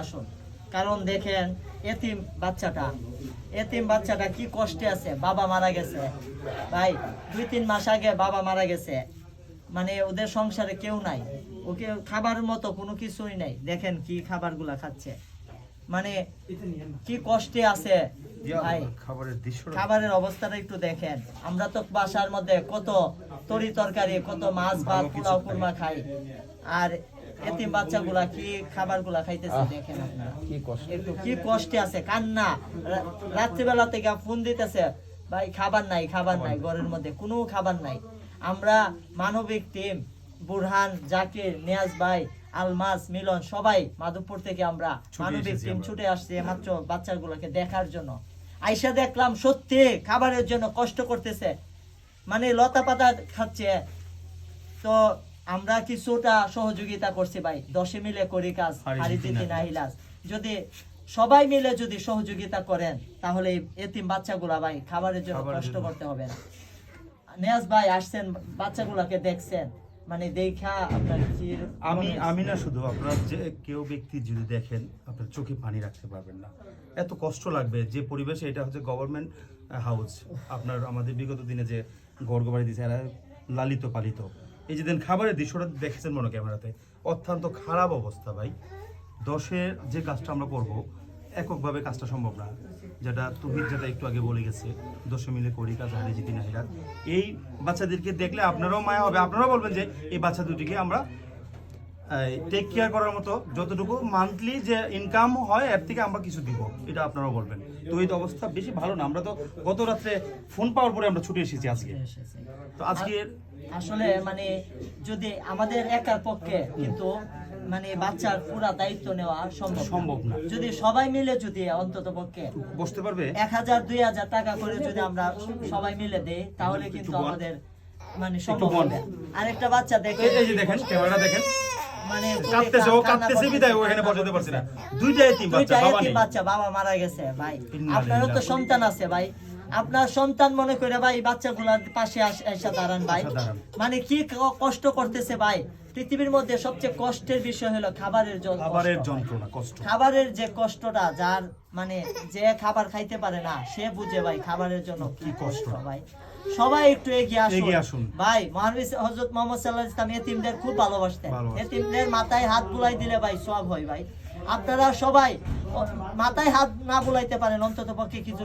আসুন। কারণ দেখেন এতিম বাচ্চাটা এতিম বাচ্চাটা কি কষ্টে আছে বাবা মারা গেছে। ভাই দুই তিন মাস আগে বাবা মারা গেছে। মানে ওদের সংসারে কেউ নাই। ওকে খাবার মতো কোনো কিছুই নাই। দেখেন কি খাবারগুলা খাচ্ছে। মানে কি কষ্টে আছে ভাই। খাবারের অবস্থাটা একটু দেখেন। আমরা তো বাসার মধ্যে কত তরি তরকারি কত মাছ ভাত পোলাও কুরমা খাই। আর এতিম বাচ্চাগুলা কি খাবারগুলা খাইতেছে দেখেন আপনারা। কি কষ্ট। একটু কি কষ্টে আছে কান্না। রাত্রিবেলা থেকে ফোন দিতেছে ভাই খাবার নাই খাবার নাই ঘরের মধ্যে কোনো খাবার নাই। আমরা মানবিক টিম বুরহান জাকির নিয়াজ ভাই আলমাস মিলন সবাই মাধবপুর থেকে আমরা মানবিক টিম ছুটে আসছি মাত্র বাচ্চাগুলোকে দেখার জন্য। আইসা দেখলাম সত্যি খাবারের জন্য কষ্ট করতেছে। মানে লতা পাতা খাচ্ছে। তো আমরা কিছুটা সহযোগিতা করছি ভাই। দশে মিলে করি কাজ হারি হারি জিতি জিতি না নাহিলাস যদি সবাই মিলে যদি সহযোগিতা করেন তাহলে এতিম বাচ্চাগুলা ভাই খাবারের জন্য কষ্ট করতে হবে না। নিয়াজ ভাই আসছেন বাচ্চাগুলাকে দেখছেন। মানে দেখা আপনার কি আমি আমি না শুধু আপনার যে কেউ ব্যক্তি যদি দেখেন আপনার চোখে পানি রাখতে পারবেন না। এত কষ্ট লাগবে যে পরিবেশে এটা হচ্ছে গভর্নমেন্ট হাউস আপনার আমাদের বিগত দিনে যে গর্গ বাড়ি দিয়েছে এরা লালিত পালিত। এই যে দিন খাবারের দৃশ্যটা দেখেছেন মনে ক্যামেরাতে। অত্যন্ত খারাপ অবস্থা ভাই। দশের যে কাজটা আমরা করব, এককভাবে কাজটা সম্ভব না। যেটা তুহির যেটা একটু আগে বলে গেছে, দশে মিলে করি কাজ, হারে জিতি না এই বাচ্চাদেরকে দেখলে আপনারাও মায়া হবে। আপনারাও বলবেন যে এই বাচ্চা দুটিকে আমরা টেক কেয়ার করার মতো যতটুকু মান্থলি যে ইনকাম হয় এর থেকে আমরা কিছু দিব। এটা আপনারাও বলবেন। তো এই অবস্থা। বেশি ভালো না। আমরা তো গত রাত্রে ফোন পাওয়ার পরে আমরা ছুটে এসেছি আজকে। তো আজকে আসলে মানে যদি আমাদের একার পক্ষে কিন্তু মানে বাচ্চার পুরা দায়িত্ব নেওয়া সম্ভব। সম্ভব না। যদি সবাই মিলে যদি অন্তত পক্ষে বসতে পারবে? এক হাজার দুই হাজার টাকা করে যদি আমরা সবাই মিলে দেই তাহলে কিন্তু আমাদের মানে সম্ভব। হবে। আরেকটা বাচ্চা দেখে এই এই যে দেখেন ক্যামেরাটা দেখেন। কাঁদতেছে ও কাঁদতেছে বিদায় ও বসাতে পারছে না। দুইটা এতিম বাচ্চা বাবা নেই। বাচ্চা বাবা মারা গেছে ভাই। আপনারও তো সন্তান আছে ভাই। আপনার সন্তান মনে করে ভাই বাচ্চাগুলার পাশে এসে দাঁড়ান ভাই। মানে কি কষ্ট করতেছে ভাই? পৃথিবীর মধ্যে সবচেয়ে কষ্টের বিষয় হলো খাবারের যন্ত্রণা কষ্ট। খাবারের যে কষ্টটা যার মানে যে খাবার খাইতে পারে না সে বুঝে ভাই খাবারের জন্য কি কষ্ট? ভাই। সবাই একটু এগিয়ে আসুন। ভাই মহানবী হযরত মুহাম্মদ সাল্লাল্লাহু আলাইহি এতিমদের খুব ভালোবাসতেন। এতিমদের মাথায় হাত বুলাই দিলে ভাই সব হয় ভাই আপনারা সবাই মাথায় হাত না বুলাইতে পারেন অন্তত পক্ষে কিছু